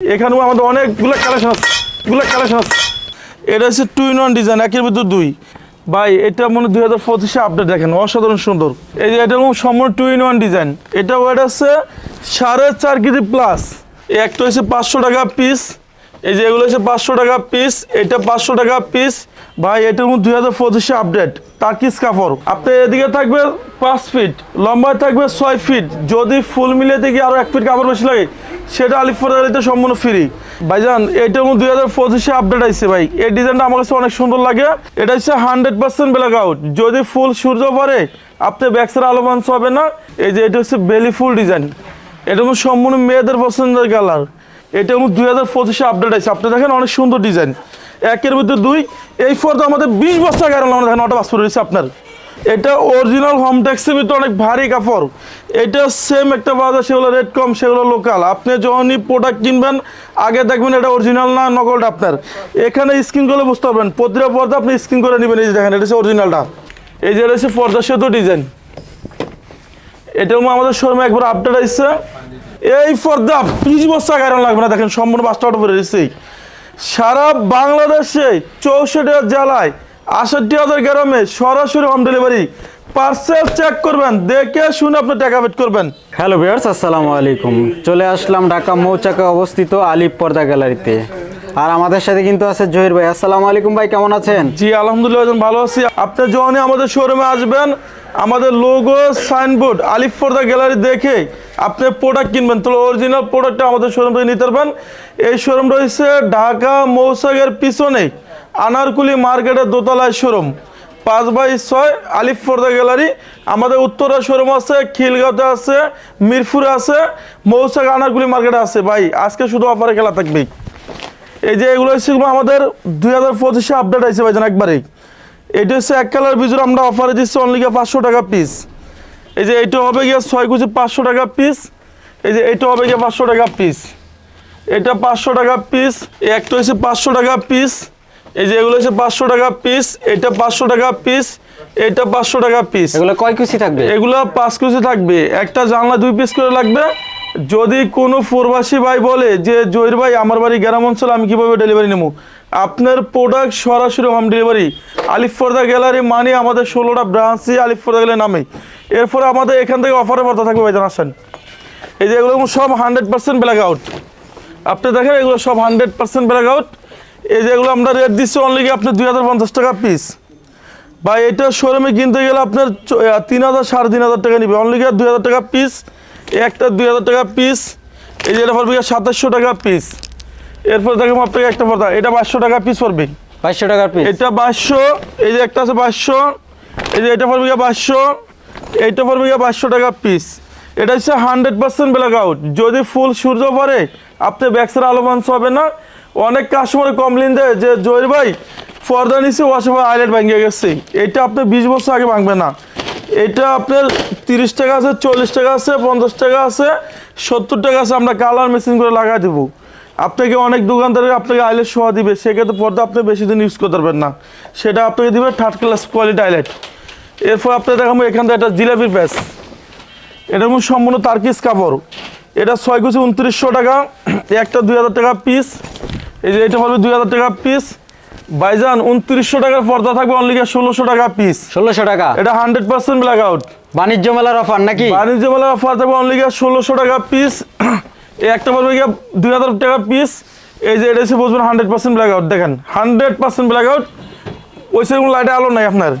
এখানেও আমাদের অনেকগুলো কালেকশন আছে, গুলো কালেকশন আছে। এটা হচ্ছে টু ইন ওয়ান ডিজাইন একের ভিতর দুই। ভাই, এটা মনে দুই হাজার পঁচিশে আপডেট দেখেন, অসাধারণ সুন্দর। এই যে এটা সম্পূর্ণ টু ইন ওয়ান ডিজাইন এটা ওয়েট আছে সাড়ে চার কেজি প্লাস একটা হচ্ছে পাঁচশো টাকা পিস এই যে এগুলো হচ্ছে পাঁচশো টাকা পিস এটা পাঁচশো টাকা পিস ভাই, এটার মধ্যে দুই হাজার পঁচিশে আপডেট তার টার্কিস কাপড়। আপনি এদিকে থাকবে পাঁচ ফিট লম্বায় থাকবে ছয় ফিট যদি ফুল মিলিয়ে থেকে আরও এক ফিট কাপড় বেশি লাগে, সেটা আলিফর আলিতে সম্পূর্ণ ফ্রি ভাইজান, এটার মধ্যে দুই হাজার পঁচিশে আপডেট আসছে ভাই। এই ডিজাইনটা আমার কাছে অনেক সুন্দর লাগে। এটা হচ্ছে হান্ড্রেড পার্সেন্ট ব্ল্যাক আউট যদি ফুল সূর্য পরে, আপনি ব্যাক্সের আলো মাংস হবে না। এই যে এটা হচ্ছে বেলি ফুল ডিজাইন এটা সম্পূর্ণ মেয়েদের পছন্দের কালার এটা দুই হাজার পঁচিশে আপডেট আছে। আপনি দেখেন অনেক সুন্দর ডিজাইন একের মধ্যে দুই, এই ফর্দ আমাদের বিশ বছর কারণ আমরা দেখেন অটো পাসপোর্ট রয়েছে আপনার। এটা অরিজিনাল হোম ট্যাক্সের ভিতরে অনেক ভারী কাপড়। এটা সেম একটা বাজার সেগুলো রেট কম সেগুলো লোকাল আপনি যখনই প্রোডাক্ট কিনবেন, আগে দেখবেন এটা অরিজিনাল না নকলটা আপনার। এখানে স্ক্রিন করলে বুঝতে পারবেন, প্রতিটা পর্দা আপনি স্ক্রিন করে নেবেন, এই যে দেখেন, এটা অরিজিনালটা এই যে এটা হচ্ছে পর্দা সেতু ডিজাইন এটা আমাদের শোরুমে একবার আপডেট আসছে এই পর্দা বিশ বছর কারণ লাগবে না। দেখেন সম্পূর্ণ বাসটা অটো করে সারা বাংলাদেশে চৌষট্টি জেলায় আষট্টি হাজার গ্রামে সরাসরি হোম ডেলিভারি পার্সেল চেক করবেন দেখে শুনে আপনি টাকা পেড করবেন। হ্যালো ভিউয়ার্স আসসালামু আলাইকুম। চলে আসলাম ঢাকা মৌচাকে অবস্থিত আলিপ পর্দা গ্যালারিতে। আর আমাদের সাথে কিন্তু আছে জহির ভাই। আসসালামু আলাইকুম ভাই কেমন আছেন? জি আলহামদুলিল্লাহ ভালো আছি। আপনি যখনই আমাদের শোরুমে আসবেন আমাদের লোগো সাইনবোর্ড আলিফ ফর্দা গ্যালারি দেখে আপনি প্রোডাক্ট কিনবেন। তাহলে অরিজিনাল প্রোডাক্টটা আমাদের শোরুম থেকে নিতে পারবেন। এই শোরুম রয়েছে ঢাকা মৌসাগের পিছনে আনারকুলি মার্কেটের দোতলায় শোরুম পাঁচ বাই ছয় আলিফ ফর্দা গ্যালারি। আমাদের উত্তরা শোরুম আছে, খিলগাঁওতে আছে, মিরপুরে আছে মৌসাগ আনারকুলি মার্কেটে আছে। ভাই, আজকে শুধু অফারে খেলা থাকবে এই যে এগুলো হচ্ছে আমাদের দুই হাজার পঁচিশে আপডেট আছে ভাইজান একবারেই। এটা হচ্ছে এক কালার বিজুর, আমরা অফারে দিচ্ছি অনলি গিয়ে পাঁচশো টাকা পিস এই যে এইটা হবে গিয়ে ছয় কুচি পাঁচশো টাকা পিস এই যে এইটা হবে গিয়ে পাঁচশো টাকা পিস এটা পাঁচশো টাকা পিস একটা হচ্ছে পাঁচশো টাকা পিস এই যে এগুলো হচ্ছে পাঁচশো টাকা পিস এটা পাঁচশো টাকা পিস এটা পাঁচশো টাকা পিস এগুলো কয় কুচি থাকবে? এগুলো পাঁচ কেজি থাকবে। একটা জানলা দুই পিস করে লাগবে। যদি কোনো প্রবাসী ভাই বলে যে জহির ভাই আমার বাড়ি গ্রাম অঞ্চলে আমি কীভাবে ডেলিভারি নেব? আপনার প্রোডাক্ট সরাসরি হোম ডেলিভারি আলিফ ফর্দা গ্যালারি মানে আমাদের ষোলোটা ব্রাঞ্চই আলিফ ফর্দা গ্যালারি নামে। এরপরে আমাদের এখান থেকে অফারে পড়তে থাকবে ভাইজান আসেন। এই যে এগুলো সব হান্ড্রেড পার্সেন্ট ব্ল্যাক আউট আপনি দেখেন এগুলো সব হান্ড্রেড পার্সেন্ট ব্ল্যাক আউট এই যে এগুলো আমরা রেট দিচ্ছি অনলি আপনার দুই হাজার পঞ্চাশ টাকা পিস বা এটা শোরুমে কিনতে গেলে আপনার তিন হাজার সাড়ে তিন হাজার টাকা নিবে। অনলি দুই হাজার টাকা পিস একটা দুই হাজার টাকা পিস এই যে এটা পড়বে সাতাশশো টাকা পিস এরপর দেখেন আপনাকে একটা পড়তা এটা পাঁচশো টাকা পিস পড়বে। বাইশশো টাকার পিস এটা বাইশশো এই যে একটা আছে বাইশশো। এই যে এটা পড়বে বাইশশো। এইটা পড়বে গিয়ে পাঁচশো টাকা পিস এটা হচ্ছে হান্ড্রেড পার্সেন্ট ব্ল্যাক আউট যদি ফুল সূর্য পরে আপনি ব্যাক্সের আলো মাংস হবে না। অনেক কাস্টমার কমপ্লেন দেয় যে জয়ের ভাই, পর্দা নিচে ওয়াশে আইলেট ভেঙে গেছে। এটা আপনি বিশ বছর আগে ভাঙবে না। এটা আপনার তিরিশ টাকা আছে, চল্লিশ টাকা আছে, পঞ্চাশ টাকা আছে, সত্তর টাকা আছে, আমরা কালার মেশিন করে লাগাই দেবো। আপনাকে অনেক দোকানদারের আপনাকে আইলেট সোয়া দিবে। সেক্ষেত্রে পর্দা আপনি বেশি দিন ইউজ করতে পারবেন না। সেটা আপনাকে দিবে থার্ড ক্লাস কোয়ালিটি আইলেট এরপর আপনার দেখাবো এখান থেকে একটা জিলাপি প্যাস এটা কোনো সম্পূর্ণ তার্কিস কাপড়। এটা ছয় কুচি উনত্রিশশো টাকা। একটা দুই হাজার টাকা পিস এই যে এটা পড়বে দুই হাজার টাকা পিস বাইজান উনত্রিশশো টাকার পর্দা থাকবে অনলি ষোলোশো টাকা পিস ষোলোশো টাকা? এটা হান্ড্রেড পার্সেন্ট ব্ল্যাক আউট বাণিজ্য মেলার অফার নাকি? বাণিজ্য মেলার অফার থাকবে অনলি ষোলোশো টাকা পিস এই একটা পড়বে গিয়ে দুই হাজার টাকা পিস এই যে এটা এসে বুঝবেন হান্ড্রেড পার্সেন্ট ব্ল্যাক আউট দেখেন হান্ড্রেড পার্সেন্ট ব্ল্যাক আউট ওই সেরকম লাইটে আলো নাই আপনার।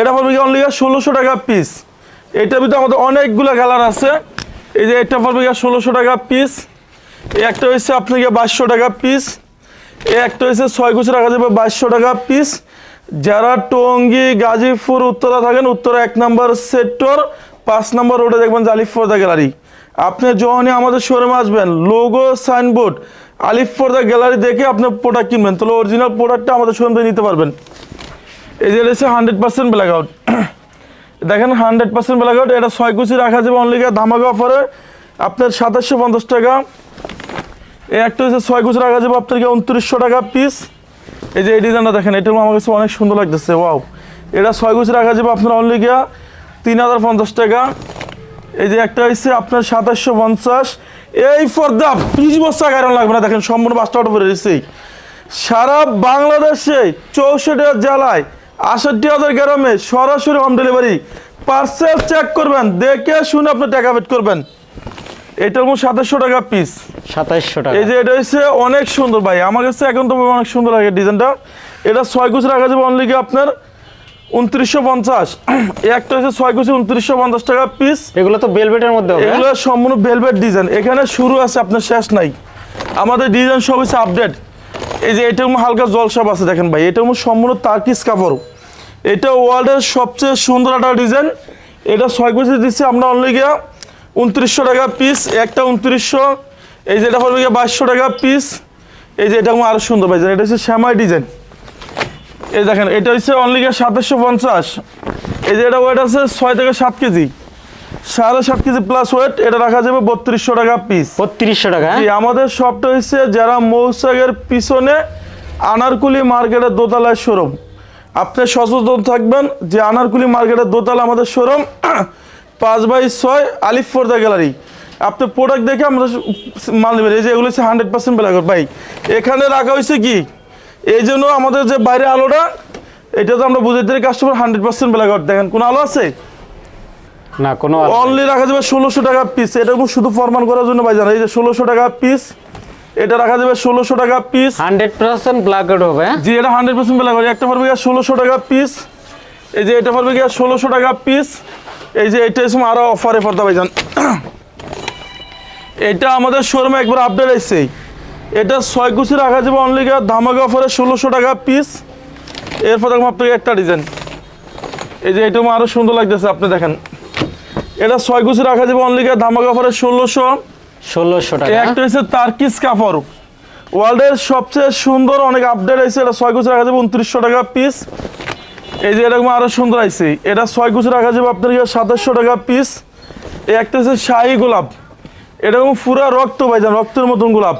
এটা পড়বে গিয়ে অনলি ষোলোশো টাকা পিস এটার ভিতরে আমাদের অনেকগুলো কালার আছে। এই যে এটা পড়বে গিয়ে ষোলোশো টাকা পিস একটা হচ্ছে আপনার গিয়ে বাইশশো টাকা পিস একটা হচ্ছে ছয় গুছ টাকা যাবে বাইশশো টাকা পিস যারা টঙ্গী, গাজীপুর, উত্তরা থাকেন, উত্তরা এক নম্বর সেক্টর পাঁচ নম্বর রোডে দেখবেন যে আলিফ ফর্দা গ্যালারি আপনি যখনই আমাদের শোরুমে আসবেন লোগো সাইনবোর্ড আলিফ ফর্দা গ্যালারি দেখে আপনি প্রোডাক্ট কিনবেন। তাহলে অরিজিনাল প্রোডাক্টটা আমাদের শোরুম থেকে নিতে পারবেন। এই যে হচ্ছে হান্ড্রেড পার্সেন্ট ব্ল্যাক আউট দেখেন হান্ড্রেড পার্সেন্ট ব্ল্যাক আউট এটা ছয় কুচি রাখা যাবে অনলি ধামাকা অফারে আপনার সাতাশশো পঞ্চাশ টাকা। এই একটা হচ্ছে ছয় কুচি রাখা যাবে আপনাকে উনত্রিশশো টাকা পিস এই যে এই ডিজাইনটা দেখেন এটা আমার কাছে অনেক সুন্দর লাগতেছে ওয়াও এটা ছয় কুচি রাখা যাবে আপনার অনলি তিন হাজার পঞ্চাশ টাকা। এই যে একটা হচ্ছে আপনার সাতাশশো পঞ্চাশ। এই পর্দা বিশ বস্তা কারণ লাগবে না, দেখেন সম্পূর্ণ বাসটা অটো করে সারা বাংলাদেশে চৌষট্টি জেলায় আষট্টি হাজার গ্রামে সরাসরি হোম ডেলিভারি পার্সেল চেক করবেন দেখে শুনে আপনি টাকা পেড করবেন। এটার মধ্যে সাতাশশো টাকা পিস সাতাইশশো টাকা। এই যে এটা হচ্ছে অনেক সুন্দর ভাই আমার কাছে এখন তো অনেক সুন্দর লাগে ডিজাইনটা। এটা ছয় কুচি রাখা যাবে অনলি কি আপনার উনত্রিশশো পঞ্চাশ। একটা হচ্ছে ছয় কুচি উনত্রিশশো পঞ্চাশ টাকা পিস এগুলো তো বেলভেটের মধ্যে এগুলো সম্পূর্ণ ভেলভেট ডিজাইন এখানে শুরু আছে আপনার শেষ নাই। আমাদের ডিজাইন সব হচ্ছে আপডেট এই যে মধ্যে হালকা জলসাপ আছে দেখেন ভাই মধ্যে সম্পূর্ণ তার্কিস কাপড়। এটা ওয়ার্ল্ডের সবচেয়ে সুন্দর একটা ডিজাইন এটা ছয় কুচি দিচ্ছে, আমরা অনলি গিয়া উনত্রিশশো টাকা পিস একটা উনত্রিশশো। এই যে এটা পড়বে গিয়া বাইশশো টাকা পিস এই যে এটা আরও সুন্দর ভাই, এটা হচ্ছে শ্যামাই ডিজাইন এই দেখেন, এটা হচ্ছে অনলি গিয়া সাতাশশো পঞ্চাশ। এই যে এটা ওয়েট আছে ছয় থেকে সাত কেজি। সাড়ে সাত কেজি প্লাস ওয়েট এটা রাখা যাবে বত্রিশশো টাকা পিস বত্রিশশো টাকা হ্যাঁ? আমাদের শপটা হচ্ছে যারা মৌসাগের পিছনে আনারকুলি মার্কেটের দোতলায় শোরুম আপনি সচেতন থাকবেন যে আনারকুলি মার্কেটের দোতলা আমাদের শোরুম পাঁচ বাই ছয় আলিফ ফোর্দা গ্যালারি। আপনি প্রোডাক্ট দেখে আমরা মাল নেবেন। এই যে এগুলো হচ্ছে হান্ড্রেড পার্সেন্ট বেলাগর ভাই এখানে রাখা হয়েছে কি? এই জন্য আমাদের যে বাইরে আলোটা এটা তো আমরা বুঝাইতে কাস্টমার হান্ড্রেড পার্সেন্ট বেলাগর দেখেন কোনো আলো আছে? না কোনো অনলি রাখা যাবে ষোলোশো টাকা পিস এটা শুধু ফরমান করার জন্য ভাই জানা এই যে ষোলোশো টাকা পিস এটা রাখা যাবে ষোলোশো টাকা পিস হান্ড্রেড পার্সেন্ট ব্ল্যাক হবে হ্যাঁ? জি এটা হান্ড্রেড পার্সেন্ট বেলা করে একটা পড়বে গিয়ে ষোলোশো টাকা পিস এই যে এটা পড়বে গিয়ে ষোলোশো টাকা পিস এই যে এটা এসে আরও অফারে পড়তে ভাই জান। এটা আমাদের শোরুমে একবার আপডেট এসছে। এটা ছয় কুচি রাখা যাবে অনলি গিয়ে ধামাকা অফারে ষোলোশো টাকা পিস এরপর দেখুন আপনাকে একটা ডিজাইন এই যে এটা আরও সুন্দর লাগতেছে আপনি দেখেন। এটা ছয় কুচি রাখা যাবে অনলি ধামাকা অফারে ষোলোশো। ষোলোশো টাকা। একটা হচ্ছে তার্কিস কাপড়। ওয়ার্ল্ডের সবচেয়ে সুন্দর অনেক আপডেট আছে এটা ছয় কুচি রাখা যাবে উনত্রিশশো টাকা পিস এই যে এরকম আরও সুন্দর আছে এটা ছয় কুচি রাখা যাবে আপনার সাতাশশো টাকা পিস এই একটা হচ্ছে শাহি গোলাপ। এরকম পুরা রক্ত ভাইজান রক্তের মতন গোলাপ।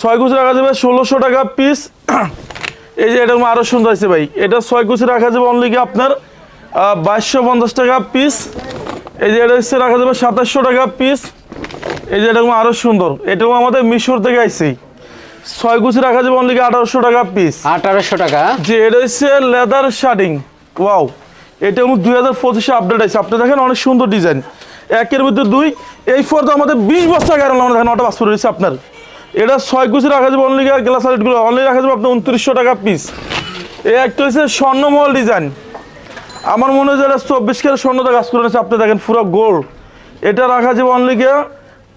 ছয় কুচি রাখা যাবে ষোলোশো টাকা পিস এই যে এরকম আরও সুন্দর আছে ভাই। এটা ছয় কুচি রাখা যাবে অনলি আপনার বাইশশো পঞ্চাশ টাকা পিস এই যে এটা হচ্ছে রাখা যাবে সাতাশশো টাকা পিস এই যে এরকম আরও সুন্দর। এটাও আমাদের মিশর থেকে আইছি। ছয় কুচি রাখা যাবে অনলি আঠারোশো টাকা পিস আঠারোশো টাকা। যে এটা হচ্ছে লেদার শার্টিং ওয়াও এটা আমার দুই হাজার পঁচিশে আপডেট আছে আপনি দেখেন অনেক সুন্দর ডিজাইন একের ভিতরে দুই। এই ফোর তো আমাদের বিশ বস্তা কারণ আমরা দেখেন অটো পাসপোর্ট রয়েছে আপনার। এটা ছয় কুচি রাখা যাবে অনলি গ্লাস লাইটগুলো অনলি রাখা যাবে আপনার উনত্রিশশো টাকা পিস এই একটা হচ্ছে স্বর্ণমহল ডিজাইন আমার মনে হয় যে এটা চব্বিশ কেজি স্বর্ণতা কাজ করে আছে আপনি দেখেন পুরো গোল্ড এটা রাখা যাবে অনলি গিয়ে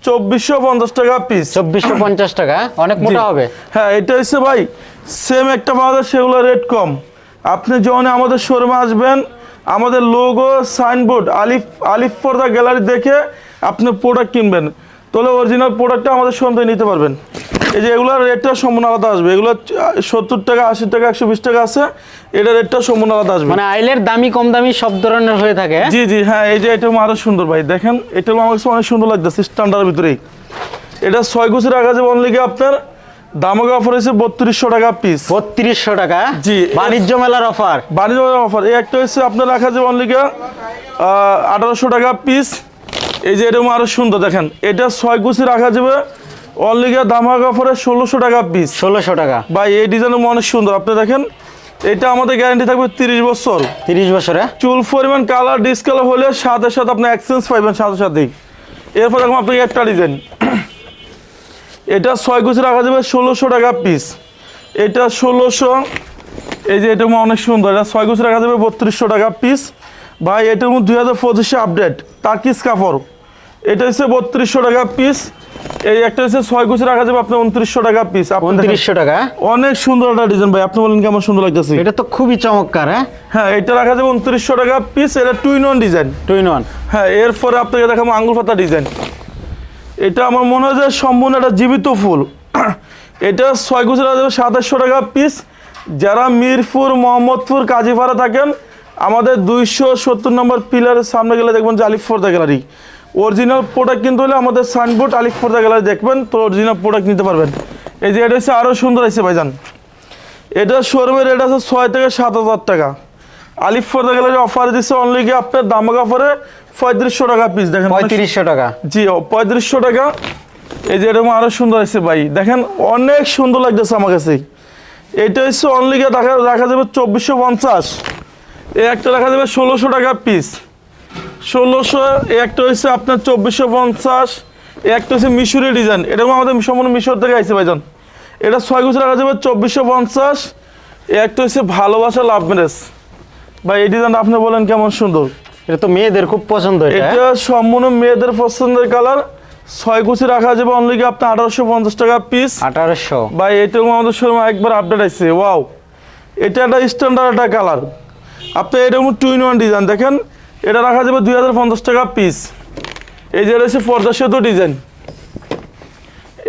চব্বিশশো পঞ্চাশ টাকা পিস চব্বিশশো পঞ্চাশ টাকা? অনেক মোটা হবে? হ্যাঁ এটা হচ্ছে ভাই সেম একটা পাওয়া যায় সেগুলো রেট কম। আপনি যখন আমাদের শোরুমে আসবেন আমাদের লোগো সাইনবোর্ড আলিফ আলিফ পর্দা গ্যালারি দেখে আপনি প্রোডাক্ট কিনবেন। তাহলে অরিজিনাল প্রোডাক্টটা আমাদের শোরুম থেকে নিতে পারবেন। এই যে এগুলোর রেটটা সম্পূর্ণ আলাদা আসবে। এগুলো সত্তর টাকা আশি টাকা একশো বিশ টাকা আছে। এটা রেটটা সম্পূর্ণ আলাদা আসবে। মানে আইলের দামি কম দামি সব ধরনের হয়ে থাকে হ্যাঁ? জি জি হ্যাঁ এই যে এটা আরও সুন্দর ভাই। দেখেন এটা আমার কাছে অনেক সুন্দর লাগতেছে স্ট্যান্ডার্ডের ভিতরেই। এটা ছয় কুচি রাখা যাবে অনলি কি আপনার দামক অফার হয়েছে বত্রিশশো টাকা পিস বত্রিশশো টাকা? জি। বাণিজ্য মেলার অফার বাণিজ্য মেলার অফার এই একটা হচ্ছে আপনার রাখা যাবে অনলি কি আঠারোশো টাকা পিস এই যে এরকম আরও সুন্দর দেখেন। এটা ছয় কুচি রাখা যাবে। অনলি কি দামাক অফারে ষোলোশো টাকা পিস ষোলোশো টাকা। ভাই এই ডিজাইনের অনেক সুন্দর। আপনি দেখেন এটা আমাদের গ্যারান্টি থাকবে তিরিশ বছর। তিরিশ বছরে? চুল পরিমাণ কালার ডিসকালার হলে সাথে সাথে আপনি এক্সচেঞ্জ পাইবেন সাথে সাথেই। এরপর দেখুন আপনি একটা ডিজাইন এটা ছয় কুচি রাখা যাবে ষোলোশো টাকা পিস এটা ষোলোশো এই যে এটা অনেক সুন্দর। এটা ছয় কুচি রাখা যাবে বত্রিশশো টাকা পিস ভাই এটার মধ্যে দুই হাজার পঁচিশে আপডেট তাকিস কাপড়। এটা হচ্ছে বত্রিশশো টাকা পিস এই একটা হচ্ছে ছয় কুচি রাখা যাবে আপনার উনত্রিশশো টাকা পিস উনত্রিশশো টাকা? অনেক সুন্দর একটা ডিজাইন ভাই আপনি বলেন কেমন সুন্দর লাগতেছে? এটা তো খুবই চমৎকার হ্যাঁ? হ্যাঁ এটা রাখা যাবে উনত্রিশশো টাকা পিস এটা two in one design two in one হ্যাঁ এরপরে আপনাকে দেখাবো আঙ্গুল পাতা ডিজাইন এটা আমার মনে হয় যে সম্পূর্ণ একটা জীবিত ফুল। এটা ছয় গুজরা রাখা যাবে সাতাশশো টাকা পিস যারা মিরপুর মোহাম্মদপুর কাজীপাড়া থাকেন আমাদের দুইশো সত্তর নম্বর পিলারের সামনে গেলে দেখবেন যে আলিফ ফোর্দা গ্যালারি। অরিজিনাল প্রোডাক্ট কিনতে হলে আমাদের সাইনবোর্ড আলিফ ফোর্দা গ্যালারি দেখবেন তো অরিজিনাল প্রোডাক্ট নিতে পারবেন। এই যে এটা হচ্ছে আরও সুন্দর আছে ভাইজান। এটা শোরুমের রেট আছে ছয় থেকে সাত হাজার টাকা। আলিফ ফোর্দা গ্যালারি অফার দিচ্ছে অনলি কি আপনার দামাক অফারে পঁয়ত্রিশশো টাকা পিস দেখেন। পঁয়ত্রিশশো টাকা। জি পঁয়ত্রিশশো টাকা। এই যে এরকম আরও সুন্দর আছে ভাই। দেখেন অনেক সুন্দর লাগতেছে আমার কাছে। এটা হচ্ছে অনলি গিয়ে দেখা রাখা যাবে চব্বিশশো পঞ্চাশ। এই একটা রাখা যাবে ষোলোশো টাকা পিস ষোলোশো এই একটা হচ্ছে আপনার চব্বিশশো পঞ্চাশ এই একটা হচ্ছে মিশরি ডিজাইন এরকম আমাদের সম্পূর্ণ মিশর থেকে আইছে ভাইজান। এটা ছয় গুছ রাখা যাবে চব্বিশশো পঞ্চাশ এই একটা হচ্ছে ভালোবাসা লাভ ম্যারেজ ভাই এই ডিজাইনটা আপনি বলেন কেমন সুন্দর? এটা তো মেয়েদের খুব পছন্দ এটা। এটা সম্পূর্ণ মেয়েদের পছন্দের কালার ছয় কুচি রাখা যাবে অনলি কি আপনার আঠারোশো পঞ্চাশ টাকা পিস আঠারোশো। ভাই এটাও আমাদের শোরুমে একবার আপডেট আছে ওয়াও এটা একটা স্ট্যান্ডার্ড একটা কালার আপনি এরকম টু ইন ওয়ান ডিজাইন দেখেন। এটা রাখা যাবে দুই হাজার পঞ্চাশ টাকা পিস এই যে রয়েছে পর্দা সেতু ডিজাইন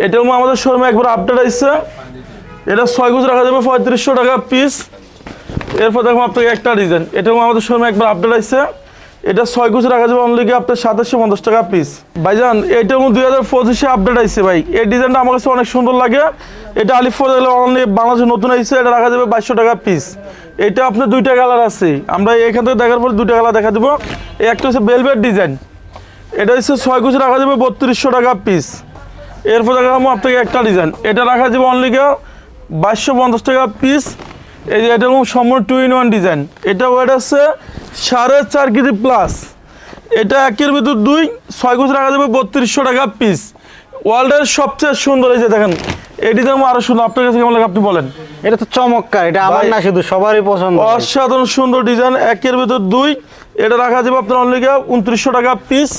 এটাও আমাদের শোরুমে একবার আপডেট আসছে এটা ছয় কুচি রাখা যাবে পঁয়ত্রিশশো টাকা পিস এরপর দেখুন আপনাকে একটা ডিজাইন এটাও আমাদের শোরুমে একবার আপডেট আসছে এটা ছয় কুচি রাখা যাবে অনলি আপনার সাতাশশো পঞ্চাশ টাকা পিস ভাইজান, এটা দুই হাজার পঁচিশে আপডেট আসছে ভাই। এই ডিজাইনটা আমার কাছে অনেক সুন্দর লাগে। এটা আলিফর অনলি বাংলাদেশে নতুন আসছে এটা রাখা যাবে বাইশশো টাকা পিস এটা আপনার দুইটা কালার আছে। আমরা এখান থেকে দেখার পর দুইটা কালার দেখা দেবো। একটা হচ্ছে বেলভেট ডিজাইন এটা হচ্ছে ছয় কুচি রাখা যাবে বত্রিশশো টাকা পিস এরপর দেখাবো আপনাকে একটা ডিজাইন এটা রাখা যাবে অনলি কেউ বাইশশো পঞ্চাশ টাকা পিস এই যে এটা সম্পূর্ণ টু ইন ওয়ান ডিজাইন এটা ওয়েট আছে সাড়ে চার কেজি প্লাস এটা একের ভিতর দুই, ছয় কুচি রাখা যাবে বত্রিশশো টাকা পিস ওয়ার্ল্ডের সবচেয়ে সুন্দর এই যে দেখেন এই ডিজাইন আরও সুন্দর। আপনার কাছে কেমন লাগে আপনি বলেন? এটা তো চমৎকার এটা আমার না শুধু সবারই পছন্দ। অসাধারণ সুন্দর ডিজাইন একের ভিতর দুই। এটা রাখা যাবে আপনার অনলি উনত্রিশশো টাকা পিস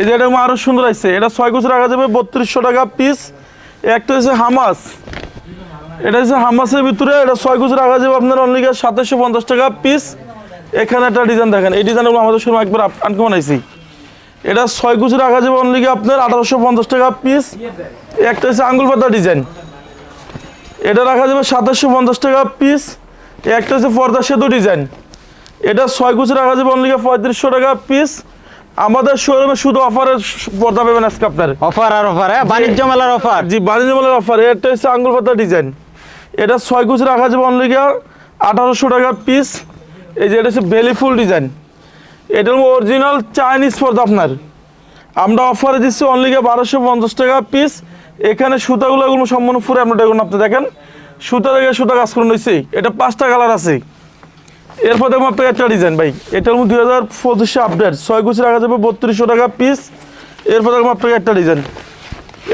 এই যে এটা আরও সুন্দর আছে এটা ছয় কুচি রাখা যাবে বত্রিশশো টাকা পিস একটা হচ্ছে হামাস। এটা হচ্ছে হামাসের ভিতরে এটা ছয় কুচি রাখা যাবে আপনার অনলি সাতাশশো পঞ্চাশ টাকা পিস এখানে একটা ডিজাইন দেখেন এই ডিজাইনগুলো আমাদের সময় একবার আনকমন আইছি এটা ছয় কুচি রাখা যাবে অনলি আপনার আঠারোশো পঞ্চাশ টাকা পিস একটা হচ্ছে আঙ্গুল পাতা ডিজাইন এটা রাখা যাবে সাতাশশো পঞ্চাশ টাকা পিস একটা হচ্ছে পর্দা সেতু ডিজাইন এটা ছয় কুচি রাখা যাবে অনলি পঁয়ত্রিশশো টাকা পিস আমাদের শোরুমে শুধু অফারের পর্দা পাবেন আজকে আপনার। অফার আর অফার হ্যাঁ? বাণিজ্য মেলার অফার জি বাণিজ্য মেলার অফার এটা হচ্ছে আঙ্গুল পাতা ডিজাইন এটা ছয় কুচি রাখা যাবে অনলি আঠারোশো টাকা পিস এই যে এটা হচ্ছে বেলি ফুল ডিজাইন এটা অরিজিনাল চাইনিজ পর্দা আপনার। আমরা অফারে দিচ্ছি অনলি বারোশো পঞ্চাশ টাকা পিস এখানে সুতাগুলো এগুলো সম্পূর্ণ ফুরে আপনার দেখুন আপনি দেখেন। সুতা থেকে সুতা কাজ করে নিয়েছি এটা পাঁচটা কালার আছে। এরপর দেখুন আপনাকে একটা ডিজাইন ভাই। এটার মধ্যে দুই হাজার পঁচিশে আপডেট ছয় কুচি রাখা যাবে বত্রিশশো টাকা পিস এরপর দেখুন আপনাকে একটা ডিজাইন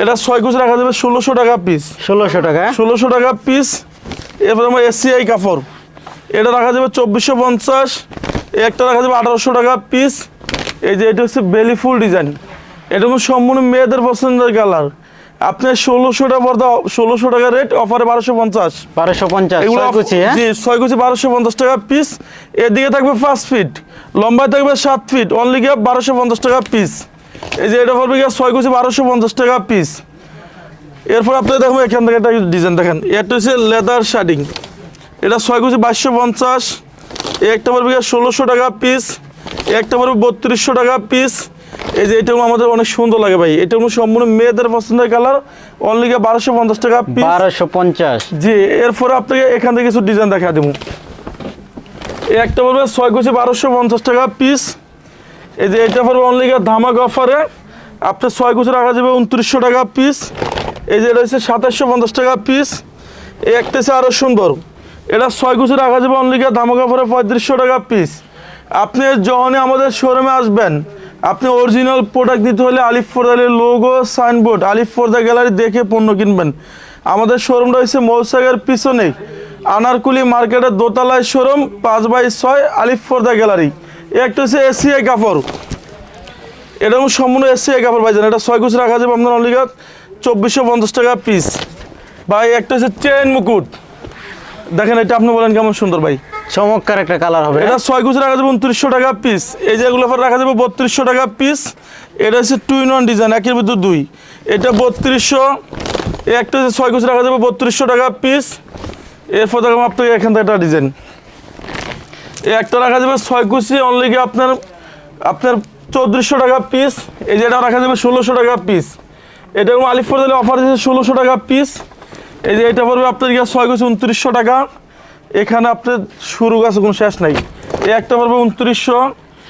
এটা ছয় কুচি রাখা যাবে ষোলোশো টাকা পিস ষোলোশো টাকা? ষোলোশো টাকা পিস এরপর আমার এসিআই কাপড়। এটা রাখা যাবে চব্বিশশো পঞ্চাশ। একটা রাখা যাবে আঠারোশো টাকা পিস এই যে এটা হচ্ছে বেলি ফুল ডিজাইন এটা হচ্ছে সম্পূর্ণ মেয়েদের পছন্দের কালার। আপনার ষোলোশো টাকা পর্দা ষোলোশো টাকা রেট অফারে বারোশো পঞ্চাশ। বারোশো পঞ্চাশ ছয় কুচি হ্যাঁ? জি ছয় কুচি বারোশো পঞ্চাশ টাকা পিস এদিকে থাকবে পাঁচ ফিট লম্বায় থাকবে সাত ফিট অনলি গিয়ে বারোশো পঞ্চাশ টাকা পিস এই যে এটা পড়বে গিয়ে ছয় কুচি বারোশো পঞ্চাশ টাকা পিস এরপর আপনি দেখবেন এখান থেকে একটা ডিজাইন দেখেন। এটা হচ্ছে লেদার শার্টিং এটা ছয় কুচি বাইশশো পঞ্চাশ। একটা পড়বে ষোলোশো টাকা পিস একটা পড়বে বত্রিশশো টাকা পিস এই যে এটা আমাদের অনেক সুন্দর লাগে ভাই। এটা সম্পূর্ণ মেয়েদের পছন্দের কালার অনলি বারোশো পঞ্চাশ টাকা পিস বারোশো পঞ্চাশ। জি এরপরে আপনাকে এখান থেকে কিছু ডিজাইন দেখা দেবো। এই একটা পড়বে ছয় কুচি বারোশো পঞ্চাশ টাকা পিস এই যে এটা পড়বে অনলি ধামাক অফারে আপনার ছয় কুচি রাখা যাবে উনত্রিশশো টাকা পিস এই যে হচ্ছে সাতাশশো পঞ্চাশ টাকা পিস এই একটা আরও সুন্দর। এটা ছয় কুচি রাখা যাবে অনলি ধামাক অফারে পঁয়ত্রিশশো টাকা পিস আপনি যখনই আমাদের শোরুমে আসবেন, আপনি অরিজিনাল প্রোডাক্ট দিতে হলে আলিফ ফোরদালের লোগো সাইনবোর্ড আলিফ ফোরদা গ্যালারি দেখে পণ্য কিনবেন। আমাদের শোরুমটা হচ্ছে মৌসাগের পিছনে। আনারকুলি মার্কেটের দোতলায় শোরুম পাঁচ বাই ছয় আলিফ ফোরদা গ্যালারি একটা হচ্ছে এসিআই কাপড় হচ্ছে সম্পূর্ণ এসিআই কাপড় ভাইজান। এটা ছয় কুচি রাখা যাবে আপনার অনলিগা চব্বিশশো পঞ্চাশ টাকা পিস ভাই, একটা হচ্ছে চেন মুকুট। দেখেন এটা আপনি বলেন কেমন সুন্দর ভাই। চমৎকার একটা কালার হবে। এটা ছয় কুচি রাখা যাবে উনত্রিশশো টাকা পিস এই যেগুলো আবার রাখা যাবে বত্রিশশো টাকা পিস এটা হচ্ছে টু ইন ওয়ান ডিজাইন একের ভিতর দুই। এটা বত্রিশশো একটা হচ্ছে ছয় কুচি রাখা যাবে বত্রিশশো টাকা পিস এরপর দেখো আপনাকে এখান থেকে একটা ডিজাইন এই একটা রাখা যাবে ছয় কুচি অনলি আপনার আপনার চৌত্রিশশো টাকা পিস এই যে এটা রাখা যাবে ষোলোশো টাকা পিস এটা আলিফপুর দিলে অফার দিচ্ছে ষোলোশো টাকা পিস এই যে এটা পড়বে আপনার গিয়ে ছয় কুচি উনত্রিশশো টাকা। এখানে আপনার শুরু গাছে কোনো শেষ নাই। এই একটা পড়বে উনত্রিশশো।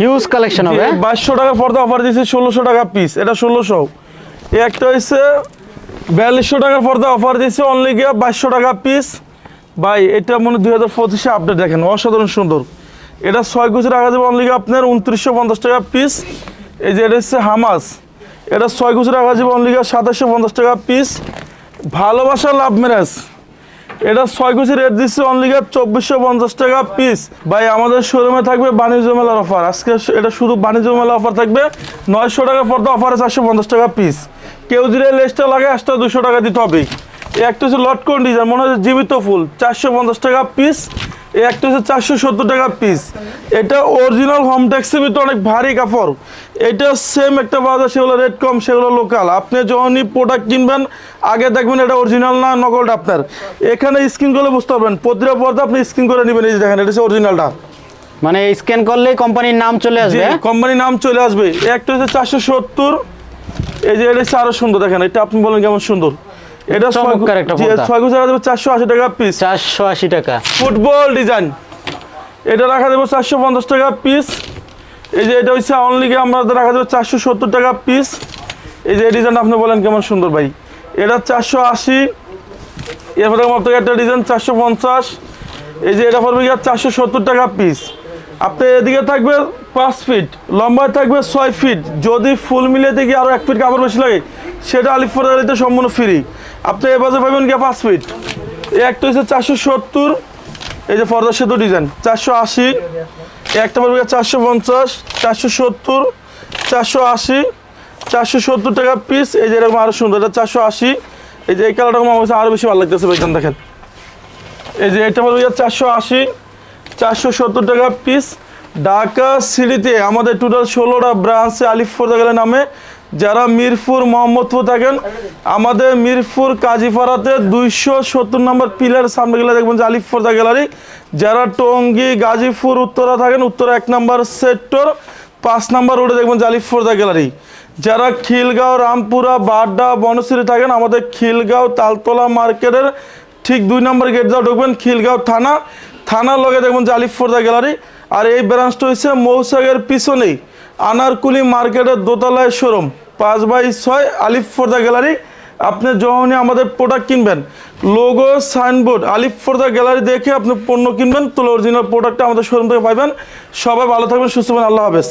হিউজ কালেকশন হবে? বাইশশো টাকা পর্দা অফার দিয়েছে ষোলোশো টাকা পিস এটা ষোলোশো। এই একটা হচ্ছে বিয়াল্লিশশো টাকার পর্দা অফার দিয়েছে অনলি গিয়া বাইশশো টাকা পিস ভাই এটা মনে দুই হাজার পঁচিশে আপডেট দেখেন অসাধারণ সুন্দর। এটা ছয় গুছি রাখা যাবে অনলি আপনার উনত্রিশশো পঞ্চাশ টাকা পিস এই যে এটা হচ্ছে হামাস। এটা ছয় গুছি রাখা যাবে অনলি গিয়া সাতাশশো পঞ্চাশ টাকা পিস ভালোবাসা লাভ ম্যারেজ। এটা ছয় কুচি রেট দিচ্ছে অনলি চব্বিশশো পঞ্চাশ টাকা পিস ভাই, আমাদের শোরুমে থাকবে বাণিজ্য মেলার অফার আজকে এটা শুধু বাণিজ্য মেলা অফার থাকবে, নয়শো টাকা পর্দা অফারে চারশো পঞ্চাশ টাকা পিস কেউ যদি লেসটা লাগে আসতে দুশো টাকা দিতে হবে একটা হচ্ছে লটকন ডিজাইন মনে হচ্ছে জীবিত ফুল, চারশো পঞ্চাশ টাকা পিস একটা হচ্ছে চারশো সত্তর টাকা পিস এটা অরিজিনাল হোম ট্যাক্সের ভিতরে অনেক ভারী কাপড়। এটা সেম একটা যায় সেগুলো রেট কম সেগুলো লোকাল আপনি যখনই প্রোডাক্ট কিনবেন আগে দেখবেন এটা অরিজিনাল না নকলটা আপনার। এখানে স্ক্রিন করলে বুঝতে পারবেন প্রতিটা পর্দা আপনি স্ক্রিন করে নেবেন এই যে দেখেন এটা হচ্ছে অরিজিনালটা মানে স্ক্যান করলেই কোম্পানির নাম চলে আসবে? কোম্পানির নাম চলে আসবে। একটা হচ্ছে চারশো সত্তর এই যে এটা হচ্ছে আরও সুন্দর দেখেন এটা আপনি বলেন কেমন সুন্দর। এটা চমৎকার একটা পর্দা। ছয় গুছি রাখা যাবে চারশো আশি টাকা পিস চারশো আশি টাকা। Football design. এটা রাখা দেবো চারশো পঞ্চাশ টাকা পিস এই যে এটা হচ্ছে অনলিকে আমরা রাখা দেবো চারশো সত্তর টাকা পিস এই যে ডিজাইন আপনি বলেন কেমন সুন্দর ভাই। এটা চারশো আশি। এরপরে মতো একটা ডিজাইন চারশো পঞ্চাশ। এই যে এটা পড়বে গিয়ে চারশো সত্তর টাকা পিস আপনি এদিকে থাকবে পাঁচ ফিট লম্বায় থাকবে ছয় ফিট যদি ফুল মিলিয়ে থেকে আরও এক ফিট কাপড় বেশি লাগে, সেটা আলিফর আলিতে সম্পূর্ণ ফ্রি আপনি এ বাজে পাবেন গিয়ে পাঁচ ফিট এই একটা হচ্ছে চারশো সত্তর, এই যে পর্দা সেতু ডিজাইন চারশো আশি একটা পড়বে চারশো পঞ্চাশ, চারশো সত্তর, চারশো আশি, চারশো সত্তর টাকা পিস এই যে এরকম আরও সুন্দর, এটা চারশো আশি। এই যে এই কালারটা আমার কাছে আরও বেশি ভালো লাগতেছে ভাইজান দেখেন। এই যে এটা পড়বে চারশো আশি চারশো সত্তর টাকা পিস ঢাকা সিটিতে আমাদের টোটাল ষোলোটা ব্রাঞ্চে আলিফপুর গেলে নামে। যারা মিরপুর, মোহাম্মদপুর থাকেন, আমাদের মিরপুর, কাজীপাড়াতে দুইশো সত্তর নম্বর পিলার সামনে গেলে দেখবেন যে আলিফুরদা গ্যালারি যারা টঙ্গী, গাজীপুর, উত্তরা থাকেন, উত্তরা এক নম্বর সেক্টর পাঁচ নম্বর রোডে দেখবেন যে আলিফুরদা গ্যালারি যারা খিলগাঁও, রামপুরা, বাড্ডা, বনশ্রী থাকেন, আমাদের খিলগাঁও, তালতলা মার্কেটের ঠিক দুই নম্বর গেট যাও ঢুকবেন। খিলগাঁও থানা। থানার লগে দেখবেন যে আলিফ আলিফুরদা গ্যালারি, আর এই ব্রাঞ্চটা হচ্ছে মৌসাগের পিছনেই আনারকুলি মার্কেটের দোতলায় শোরুম, পাঁচ বাই ছয় আলিফ আলিফুরদা গ্যালারি। আপনি যখনই আমাদের প্রোডাক্ট কিনবেন। লোগো সাইনবোর্ড আলিফ আলিফুরদা গ্যালারি দেখে আপনি পণ্য কিনবেন, তো অরিজিনাল প্রোডাক্টটা আমাদের শোরুম থেকে পাইবেন। সবাই ভালো থাকবেন, সুস্থ হবেন আল্লাহ হাফেজ।